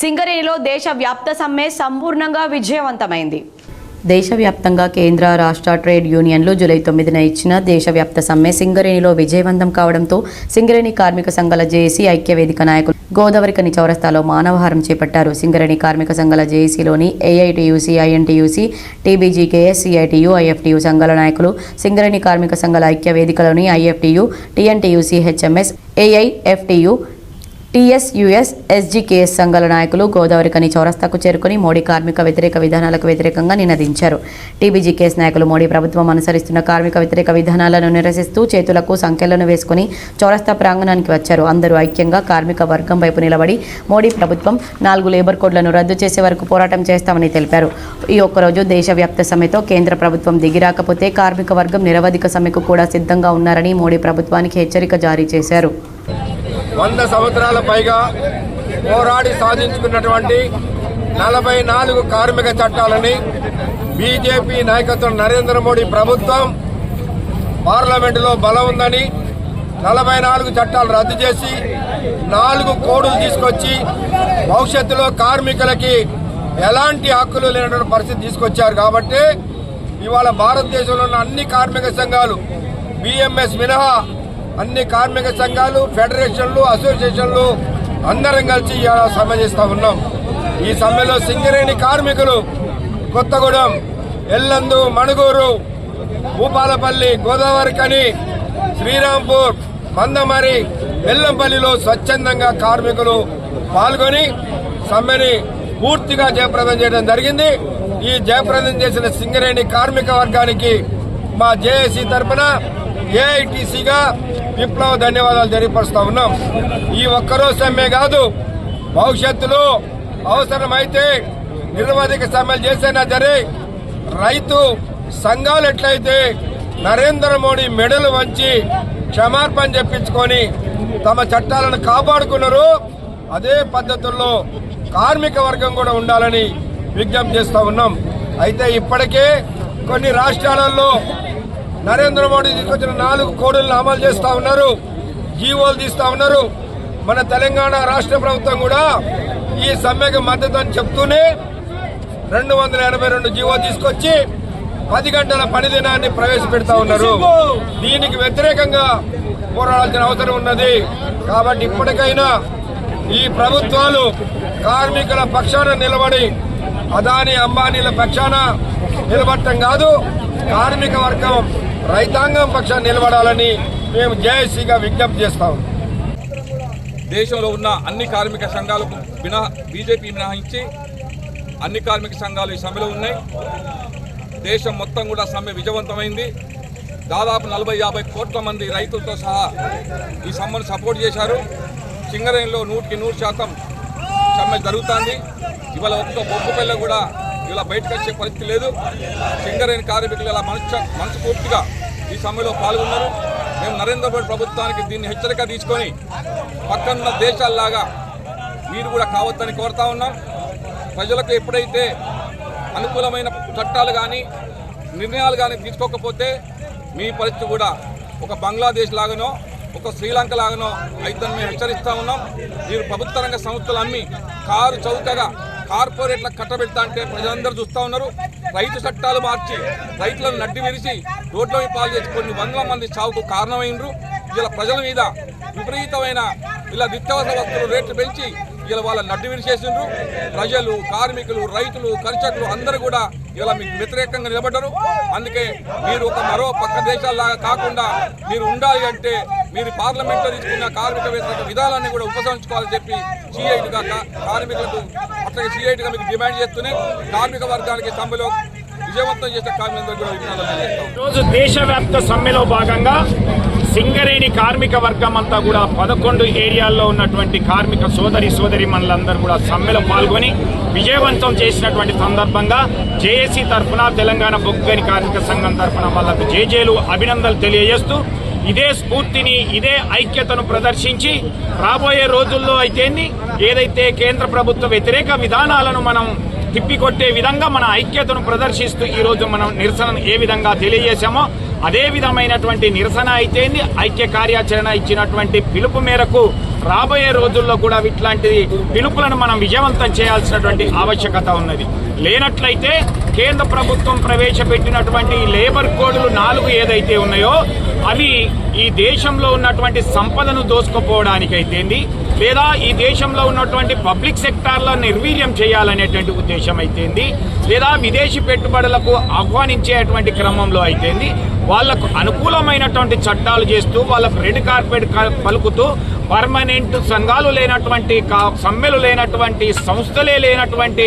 సింగరేణిలో దేశవ్యాప్త సమ్మె సంపూర్ణంగా విజయవంతమైంది. దేశవ్యాప్తంగా కేంద్ర రాష్ట్ర ట్రేడ్ యూనియన్లు జూలై తొమ్మిదిన ఇచ్చిన దేశవ్యాప్త సమ్మె సింగరేణిలో విజయవంతం కావడంతో సింగరేణి కార్మిక సంఘాల జేఏసీ ఐక్యవేదిక నాయకులు గోదావరికని చౌరస్తాలో మానవహారం చేపట్టారు. సింగరేణి కార్మిక సంఘాల జేఏసీలోని AITUC INTUC TBGKS CITU IFTU సంఘాల నాయకులు సింగరేణి కార్మిక సంఘాల ఐక్య వేదికలోని IFTU TNTUC HMS AIFTU TSUS SGKS సంఘాల నాయకులు గోదావరికని చౌరస్తాకు చేరుకుని మోడీ కార్మిక వ్యతిరేక విధానాలకు వ్యతిరేకంగా నినదించారు. టీబీజీకేఎస్ నాయకులు మోడీ ప్రభుత్వం అనుసరిస్తున్న కార్మిక వ్యతిరేక విధానాలను నిరసిస్తూ చేతులకు సంఖ్యలను వేసుకుని చౌరస్తా ప్రాంగణానికి వచ్చారు. అందరూ ఐక్యంగా కార్మిక వర్గం వైపు నిలబడి మోడీ ప్రభుత్వం నాలుగు లేబర్ కోడ్లను రద్దు చేసే వరకు పోరాటం చేస్తామని తెలిపారు. ఈ ఒక్కరోజు దేశవ్యాప్త సమ్మెతో కేంద్ర ప్రభుత్వం దిగిరాకపోతే కార్మిక వర్గం నిరవధిక సమ్మెకు కూడా సిద్ధంగా ఉన్నారని మోడీ ప్రభుత్వానికి హెచ్చరిక జారీ చేశారు. వంద సంవత్సరాల పైగా పోరాడి సాధించుకున్నటువంటి నలభై నాలుగు కార్మిక చట్టాలని బీజేపీ నాయకత్వం నరేంద్ర మోడీ ప్రభుత్వం పార్లమెంటులో బలం ఉందని నలభై నాలుగు చట్టాలు రద్దు చేసి నాలుగు కోడులు తీసుకొచ్చి భవిష్యత్తులో కార్మికులకి ఎలాంటి హక్కులు లేనటువంటి పరిస్థితి తీసుకొచ్చారు కాబట్టి ఇవాళ భారతదేశంలో ఉన్న అన్ని కార్మిక సంఘాలు బిఎంఎస్ మినహా అన్ని కార్మిక సంఘాలు ఫెడరేషన్లు అసోసియేషన్లు అందరం కలిసి ఇవాళ సమ్మె చేస్తూ ఉన్నాం. ఈ సమ్మెలో సింగరేణి కార్మికులు కొత్తగూడెం ఎల్లందు మణుగూరు భూపాలపల్లి గోదావరికని శ్రీరాంపూర్ మందమరి ఎల్లంపల్లిలో స్వచ్ఛందంగా కార్మికులు పాల్గొని సమ్మెని పూర్తిగా జయప్రదం చేయడం జరిగింది. ఈ జయప్రదం చేసిన సింగరేణి కార్మిక వర్గానికి మా జేఏసీ తరఫున ఏఐటీసీగా విప్లవ ధన్యవాదాలు తెలియపరుస్తా ఉన్నాం. ఈ ఒక్కరోజు సమ్మె కాదు భవిష్యత్తులో అవసరమైతే నిరవధిక సమ్మెలు చేసైనా సరే రైతు సంఘాలు ఎట్లయితే నరేంద్ర మోడీ మెడలు వంచి క్షమార్పణ చెప్పించుకొని తమ చట్టాలను కాపాడుకున్నారు అదే పద్ధతుల్లో కార్మిక వర్గం కూడా ఉండాలని విజ్ఞప్తి చేస్తా ఉన్నాం. అయితే ఇప్పటికే కొన్ని రాష్ట్రాలలో నరేంద్ర మోడీ తీసుకొచ్చిన నాలుగు కోడలను అమలు చేస్తా ఉన్నారు జీవోలు తీస్తా ఉన్నారు. మన తెలంగాణ రాష్ట్ర ప్రభుత్వం కూడా ఈ సమ్మెకు మద్దతు అని చెప్తూనే రెండు వందల ఎనభై రెండు జీవో తీసుకొచ్చి పది గంటల పని దినాన్ని ప్రవేశపెడతా ఉన్నారు. దీనికి వ్యతిరేకంగా పోరాడాల్సిన అవసరం ఉన్నది. కాబట్టి ఇప్పటికైనా ఈ ప్రభుత్వాలు కార్మికుల పక్షాన నిలబడి అదాని అంబానీల పక్షాన నిలబడటం కాదు కార్మిక వర్గం రైతాంగం పక్షాన్ని నిలబడాలని మేము జేఏసీగా విజ్ఞప్తి చేస్తాము దేశంలో ఉన్న అన్ని కార్మిక సంఘాలకు మినహా బీజేపీ మినహాయించి అన్ని కార్మిక సంఘాలు ఈ సమ్మెలో ఉన్నాయి. దేశం మొత్తం కూడా సమ్మె విజయవంతమైంది. దాదాపు నలభై యాభై కోట్ల మంది రైతులతో సహా ఈ సమ్మెను సపోర్ట్ చేశారు. సింగరేణిలో నూటికి నూరు శాతం సమ్మె జరుగుతుంది. ఇవాళ ఒక్క బొగ్గు పిల్ల కూడా ఇలా బయటకు వచ్చే పరిస్థితి లేదు. సింగరేణి కార్మికులు ఇలా మనసు మనస్ఫూర్తిగా ఈ సమ్మెలో పాల్గొన్నారు. మేము నరేంద్ర మోడీ ప్రభుత్వానికి దీన్ని హెచ్చరిక తీసుకొని పక్కనున్న దేశాల్లాగా మీరు కూడా కావద్దని కోరుతా ఉన్నాం. ప్రజలకు ఎప్పుడైతే అనుకూలమైన చట్టాలు కానీ నిర్ణయాలు కానీ తీసుకోకపోతే మీ పరిస్థితి కూడా ఒక బంగ్లాదేశ్ లాగానో ఒక శ్రీలంక లాగానో అయితే మేము హెచ్చరిస్తూ ఉన్నాం. మీరు ప్రభుత్వ రంగ సంస్థలు అమ్మి కారు చౌకగా కార్పొరేట్లకు కట్టబెడతా అంటే ప్రజలందరూ చూస్తూ ఉన్నారు. రైతు చట్టాలు మార్చి రైతులను నడ్డి విరిచి రోడ్ల పాలు చేసి కొన్ని వందల మంది చావుకు కారణమైనరు ఇలా ప్రజల మీద విపరీతమైన ఇలా నిత్యావసర వస్తువులు రేట్లు పెంచి ఇలా వాళ్ళ నడ్డి విరిచేసిండ్రు ప్రజలు కార్మికులు రైతులు కర్షకులు అందరూ కూడా ఇలా మీకు వ్యతిరేకంగా నిలబడ్డరు. అందుకే మీరు ఒక మరో పక్క దేశాల్లాగా కాకుండా మీరు ఉండాలి అంటే మీరు పార్లమెంట్లో తీసుకున్న కార్మిక వ్యతిరేక విధానాన్ని కూడా ఉపసంచుకోవాలని చెప్పి సిఐటిగా కార్మికులకు అట్లాగే సిఐటిగా మీకు డిమాండ్ చేస్తూనే కార్మిక వర్గానికి సమ్మెలో విజయవంతం చేసే కార్మికులు కూడా విజ్ఞానం దేశవ్యాప్త సమ్మెలో భాగంగా సింగరేణి కార్మిక వర్గం అంతా కూడా పదకొండు ఏరియాల్లో ఉన్నటువంటి కార్మిక సోదరి సోదరి మనలందరూ కూడా సమ్మెలో పాల్గొని విజయవంతం చేసినటువంటి సందర్భంగా జేఏసీ తరఫున తెలంగాణ బొగ్గని కార్మిక సంఘం తరఫున వాళ్ళకు జేజేలు అభినందనలు తెలియజేస్తూ ఇదే స్ఫూర్తిని ఇదే ఐక్యతను ప్రదర్శించి రాబోయే రోజుల్లో అయితేంది ఏదైతే కేంద్ర ప్రభుత్వ వ్యతిరేక విధానాలను మనం తిప్పికొట్టే విధంగా మన ఐక్యతను ప్రదర్శిస్తూ ఈ రోజు మనం నిరసన ఏ విధంగా తెలియజేశామో అదే విధమైనటువంటి నిరసన అయితేంది ఐక్య కార్యాచరణ ఇచ్చినటువంటి పిలుపు మేరకు రాబోయే రోజుల్లో కూడా ఇట్లాంటి పిలుపులను మనం విజయవంతం చేయాల్సినటువంటి ఆవశ్యకత ఉన్నది. లేనట్లయితే కేంద్ర ప్రభుత్వం ప్రవేశపెట్టినటువంటి లేబర్ కోడ్లు నాలుగు ఏదైతే ఉన్నాయో అవి ఈ దేశంలో ఉన్నటువంటి సంపదను దోసుకోపోవడానికైతేంది లేదా ఈ దేశంలో ఉన్నటువంటి పబ్లిక్ సెక్టార్లో నిర్వీర్యం చేయాలనేటువంటి ఉద్దేశం అయితేంది లేదా విదేశీ పెట్టుబడులకు ఆహ్వానించేటువంటి క్రమంలో అయితేంది వాళ్ళకు అనుకూలమైనటువంటి చట్టాలు చేస్తూ వాళ్ళకు రెడ్ కార్పెట్ పలుకుతూ పర్మనెంట్ సంఘాలు లేనటువంటి సమ్మెలు లేనటువంటి సంస్థలే లేనటువంటి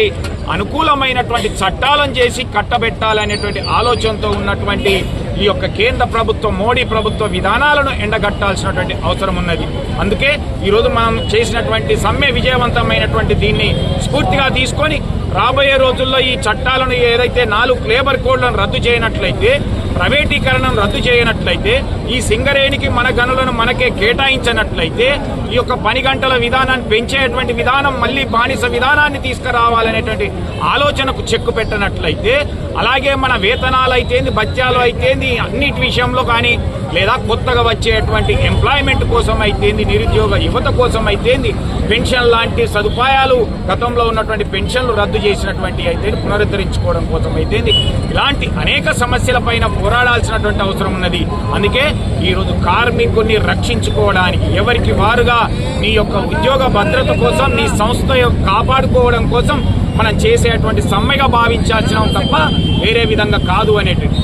అనుకూలమైనటువంటి చట్టాలను చేసి కట్టబెట్టాలనేటువంటి ఆలోచనతో ఉన్నటువంటి ఈ యొక్క కేంద్ర ప్రభుత్వం మోడీ ప్రభుత్వ విధానాలను ఎండగట్టాల్సినటువంటి అవసరం ఉన్నది. అందుకే ఈరోజు మనం చేసినటువంటి సమ్మె విజయవంతమైనటువంటి దీన్ని స్ఫూర్తిగా తీసుకొని రాబోయే రోజుల్లో ఈ చట్టాలను ఏదైతే నాలుగు లేబర్ కోడ్లను రద్దు చేయనట్లయితే ప్రైవేటీకరణను రద్దు చేయనట్లయితే ఈ సింగరేణికి మన గనులను మనకే కేటాయించినట్లయితే ఈ యొక్క పని గంటల విధానాన్ని పెంచేటువంటి విధానం మళ్ళీ బానిస విధానాన్ని తీసుకురావాలనేటువంటి ఆలోచనకు చెక్కు పెట్టనట్లయితే అలాగే మన వేతనాలు అయితేంది భత్యాలు అయితేంది అన్నిటి విషయంలో కానీ లేదా కొత్తగా వచ్చేటువంటి ఎంప్లాయ్మెంట్ కోసం అయితేంది నిరుద్యోగ యువత కోసం అయితేంది పెన్షన్ లాంటి సదుపాయాలు గతంలో ఉన్నటువంటి పెన్షన్లు రద్దు చేసినటువంటి అయితే పునరుద్ధరించుకోవడం కోసం అయితేంది ఇలాంటి అనేక సమస్యలపైన పోరాడాల్సినటువంటి అవసరం ఉన్నది. అందుకే ఈరోజు కార్మికుల్ని రక్షించుకోవడానికి ఎవరికి వారుగా నీ యొక్క ఉద్యోగ భద్రత కోసం నీ సంస్థ యొక్క కాపాడుకోవడం కోసం మనం చేసేటువంటి సమ్మెగా భావించాల్సిన తప్ప వేరే విధంగా కాదు అనేటువంటి